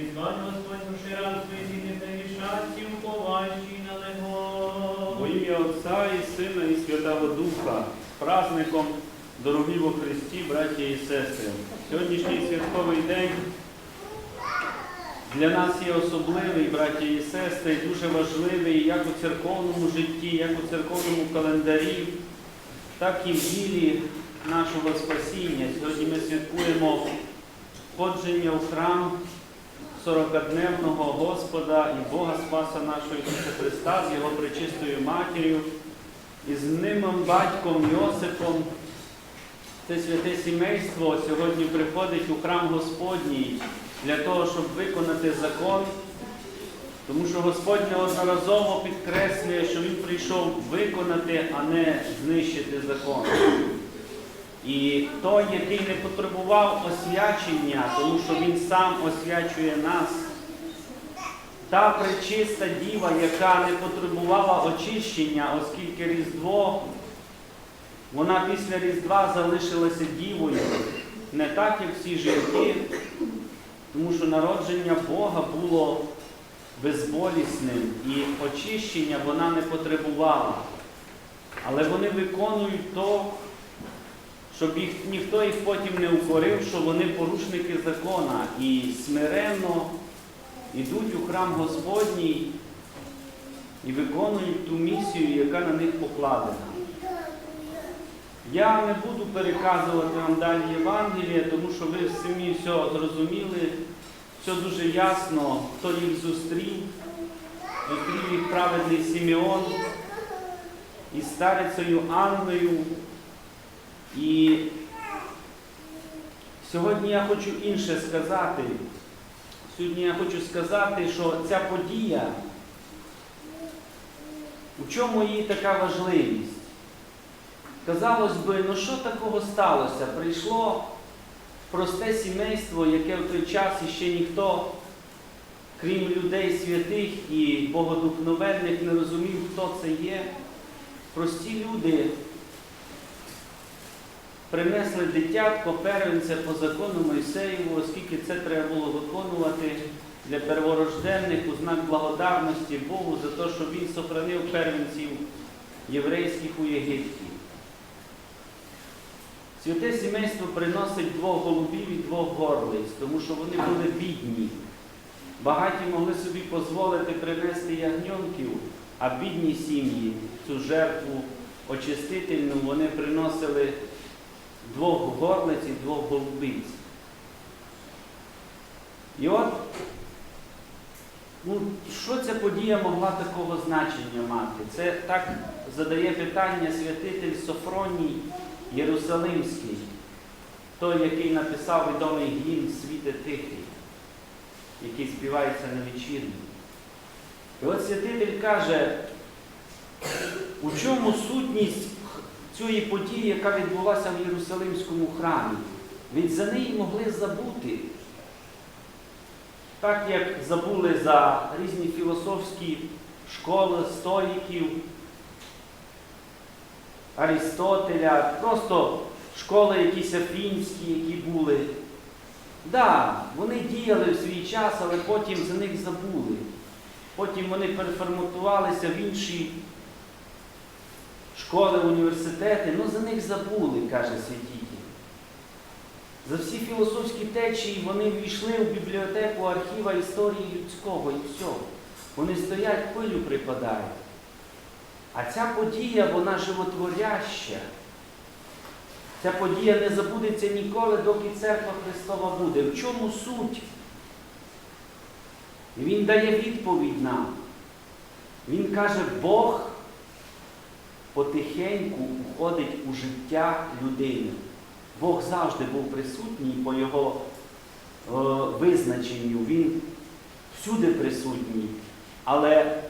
Відзвань Господь душі рад свої та рішаці, уповаючи на него. Во ім'я Отця і Сина, і Святого Духа, з праздником, дорогі во Христі, браті і сестри. Сьогоднішній святковий день для нас є особливий, браті і сестри, дуже важливий як у церковному житті, як у церковному календарі, так і в ділі нашого спасіння. Сьогодні ми святкуємо входження в храм 40-дневного Господа і Бога Спаса нашого Ісуса Христа з Його пречистою матір'ю і з ним батьком Йосипом. Це святе сімейство сьогодні приходить у храм Господній для того, щоб виконати закон, тому що Господь неодноразово підкреслює, що Він прийшов виконати, а не знищити закон. І той, який не потребував освячення, тому що він сам освячує нас, та пречиста діва, яка не потребувала очищення, оскільки Різдво, вона після Різдва залишилася дівою, не так, як всі жінки, тому що народження Бога було безболісним і очищення вона не потребувала. Але вони виконують то, щоб їх, ніхто їх потім не укорив, що вони порушники закона і смиренно йдуть у храм Господній і виконують ту місію, яка на них покладена. Я не буду переказувати вам далі Євангеліє, тому що ви самі все зрозуміли, все дуже ясно, хто їх зустрів. Зустрів їх праведний Сімеон із старицею Анною. І сьогодні я хочу інше сказати. Сьогодні я хочу сказати, що ця подія, у чому її така важливість? Казалось би, ну що такого сталося? Прийшло просте сімейство, яке в той час іще ніхто, крім людей святих і богодухновенних, не розумів, хто це є. Прості люди принесли дитятко, первенця по закону Мойсеєву, оскільки це треба було виконувати для перворожденних у знак благодарності Богу за те, що Він сохранив первенців єврейських у Єгипті. Святе сімейство приносить двох голубів і двох горлиць, тому що вони були бідні. Багаті могли собі дозволити принести ягньонків, а бідні сім'ї цю жертву очистительну вони приносили двох горлиць і двох голубиць. І от, ну, що ця подія могла такого значення мати? Це так задає питання святитель Софроній Єрусалимський, той, який написав відомий гімн Світе Тихий, який співається на вечірні. І от святитель каже, у чому сутність цієї події, яка відбулася в Єрусалимському храмі. Ведь за неї могли забути. Так як забули за різні філософські школи стоїків, Аристотеля, просто школи якісь афінські, які були. Так, да, вони діяли в свій час, але потім за них забули. Потім вони переформатувалися в інші школи, університети, ну за них забули, каже святитель. За всі філософські течії вони ввійшли в бібліотеку архіва історії людського і все. Вони стоять, пилю припадають. А ця подія, вона животворяща. Ця подія не забудеться ніколи, доки церква Христова буде. В чому суть? Він дає відповідь нам. Він каже, Бог потихеньку входить у життя людини. Бог завжди був присутній по його е, визначенню. Він всюди присутній. Але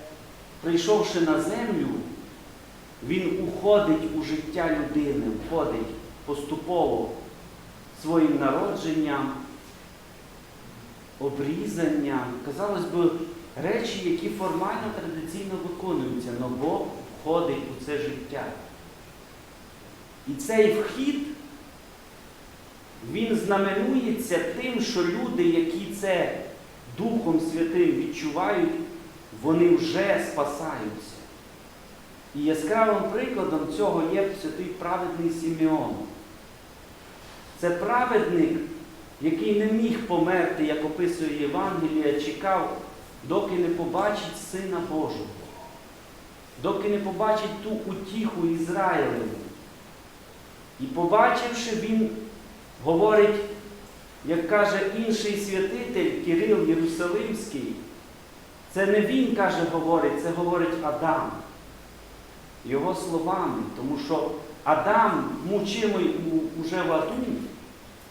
прийшовши на землю, він уходить у життя людини, входить поступово своїм народженням, обрізанням. Казалось би, речі, які формально традиційно виконуються, але Бог входить у це життя. І цей вхід, він знаменується тим, що люди, які це Духом Святим відчувають, вони вже спасаються. І яскравим прикладом цього є святий праведний Сімеон. Це праведник, який не міг померти, як описує Євангелія, чекав, доки не побачить Сина Божого, доки не побачить ту утіху Ізраїлеву. І побачивши, він говорить, як каже інший святитель Кирил Єрусалимський, це не він каже, говорить, це говорить Адам. Його словами, тому що Адам, мучимий уже в аду,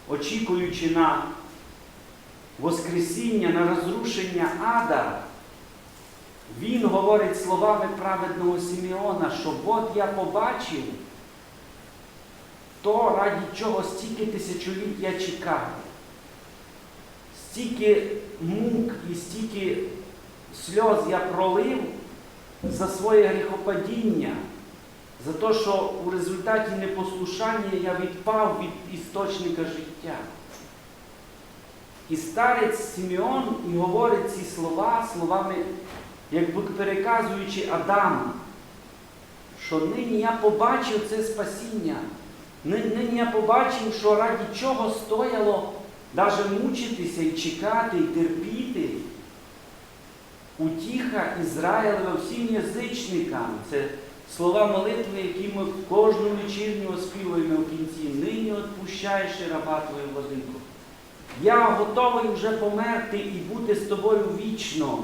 очікуючи на Воскресіння, на розрушення ада, він говорить словами праведного Сімеона, що от я побачив то, раді чого стільки тисячоліть я чекав, стільки мук і стільки сльоз я пролив за своє гріхопадіння, за те, що у результаті непослушання я відпав від істочника життя. І старець Сімеон і говорить ці слова словами, якби переказуючи Адаму, що нині я побачив це спасіння. Нині я побачив, що раді чого стояло навіть мучитися і чекати, і терпіти. Утіха Ізраїлева всім язичникам. Це слова молитви, які ми кожну вечірню оспівуємо в кінці. Нині відпущаєш раба твою владику. Я готовий вже померти і бути з тобою вічно.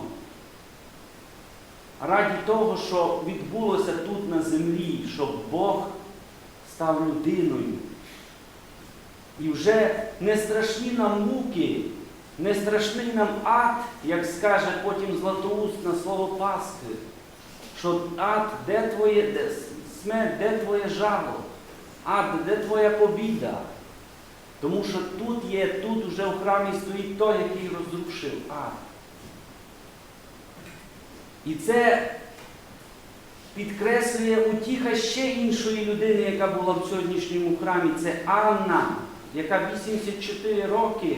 Раді того, що відбулося тут на землі, щоб Бог став людиною. І вже не страшні нам муки, не страшний нам ад, як скаже потім Златоуст на слово Пасхи, що ад, де твоє де, смерть, де твоє жало? Ад, де твоя побіда? Тому що тут є, тут уже в храмі стоїть той, який розрушив ад. І це підкреслює утіха ще іншої людини, яка була в сьогоднішньому храмі. Це Анна, яка 84 роки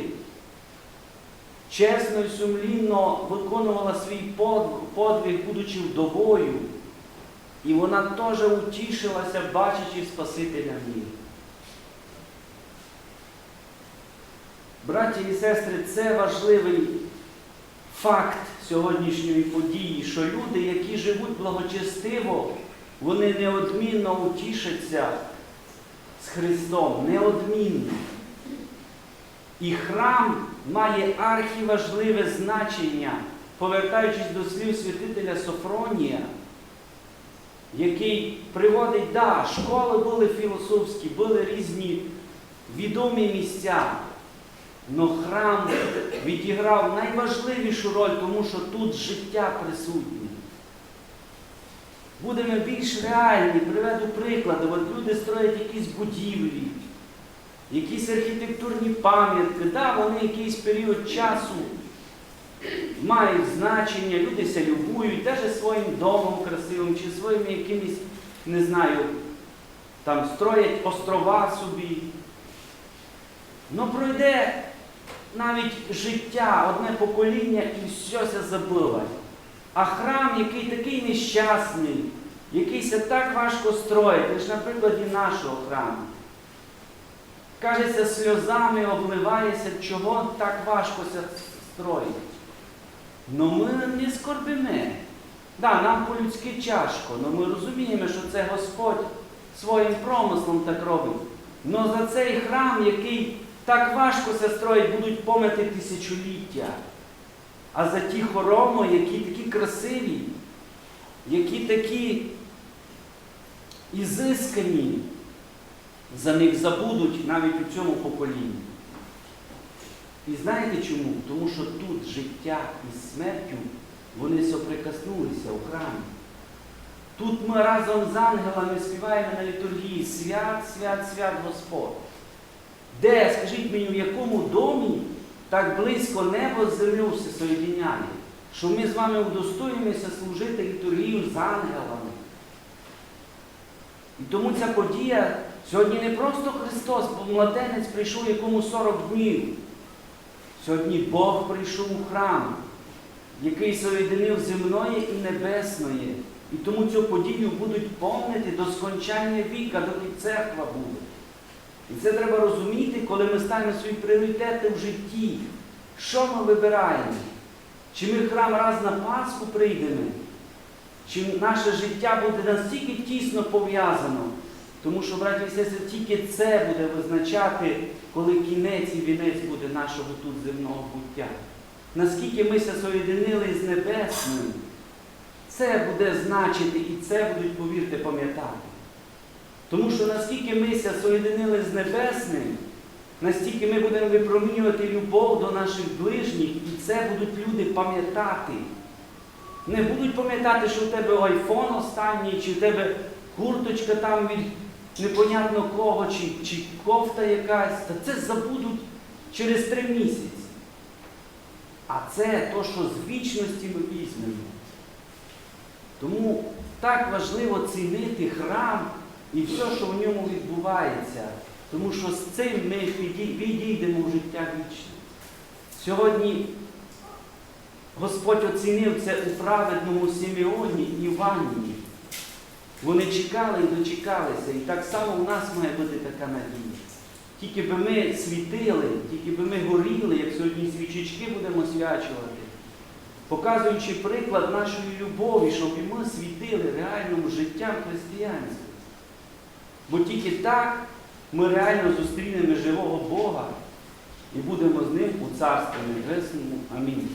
чесно і сумлінно виконувала свій подвиг, будучи вдовою. І вона теж утішилася, бачачи Спасителя в ній. Браті і сестри, це важливий факт сьогоднішньої події, що люди, які живуть благочестиво, вони неодмінно утішаться з Христом, неодмінно. І храм має архіважливе значення, повертаючись до слів святителя Софронія, який приводить, да, школи були філософські, були різні відомі місця. Но храм відіграв найважливішу роль, тому що тут життя присутнє. Будемо більш реальні, приведу приклади. От люди строять якісь будівлі, якісь архітектурні пам'ятки. Да, вони якийсь період часу мають значення, люди ся любують, навіть своїм домом красивим, чи своїми якимись, не знаю, там строять острова собі. Ну пройде навіть життя, одне покоління і все забило. А храм, який такий нещасний, якийся так важко строїти, лише на прикладі нашого храму. Кажеться, сльозами обливається, чого так важко строїть. Ну ми не скорбимо. Да, нам по-людськи тяжко, але ми розуміємо, що це Господь своїм промислом так робить. Но за цей храм, який так важко це строїть, будуть помити тисячоліття. А за ті хороми, які такі красиві, які такі ізискані, за них забудуть навіть у цьому поколінні. І знаєте чому? Тому що тут життя і смертю вони соприкоснулися у храмі. Тут ми разом з ангелами співаємо на літургії Свят, свят, свят Господь. Де, скажіть мені, в якому домі так близько небо з землю все соєдиняє, що ми з вами удостоїмося служити літургію з ангелами. І тому ця подія сьогодні не просто Христос, бо младенець прийшов якому 40 днів. Сьогодні Бог прийшов у храм, який соєдинив земної і небесної. І тому цю подію будуть помнити до скончання віка, доки церква буде. І це треба розуміти, коли ми ставимо свої пріоритети в житті. Що ми вибираємо? Чи ми храм раз на Пасху прийдемо? Чи наше життя буде настільки тісно пов'язано? Тому що, браті і сестри, тільки це буде визначати, коли кінець і вінець буде нашого тут земного буття. Наскільки ми се соєдинили з небесним, це буде значити і це будуть, повірте, пам'ятати. Тому що наскільки ми ся соєдинили з небесним, настільки ми будемо випромінювати любов до наших ближніх, і це будуть люди пам'ятати. Не будуть пам'ятати, що в тебе айфон останній, чи в тебе курточка там від непонятно кого, чи, чи кофта якась. Та це забудуть через три місяці. А це то, що з вічності ми візьмемо. Тому так важливо цінити храм і все, що в ньому відбувається. Тому що з цим ми відійдемо в життя вічне. Сьогодні Господь оцінив це у праведному Симеоні і Івані. Вони чекали і дочекалися. І так само у нас має бути така надія. Тільки би ми світили, тільки би ми горіли, як сьогодні свічечки будемо свячувати, показуючи приклад нашої любові, щоб і ми світили реальним життям християнства. Бо тільки так ми реально зустрінемо живого Бога і будемо з ним у Царстві Небесному. Амінь.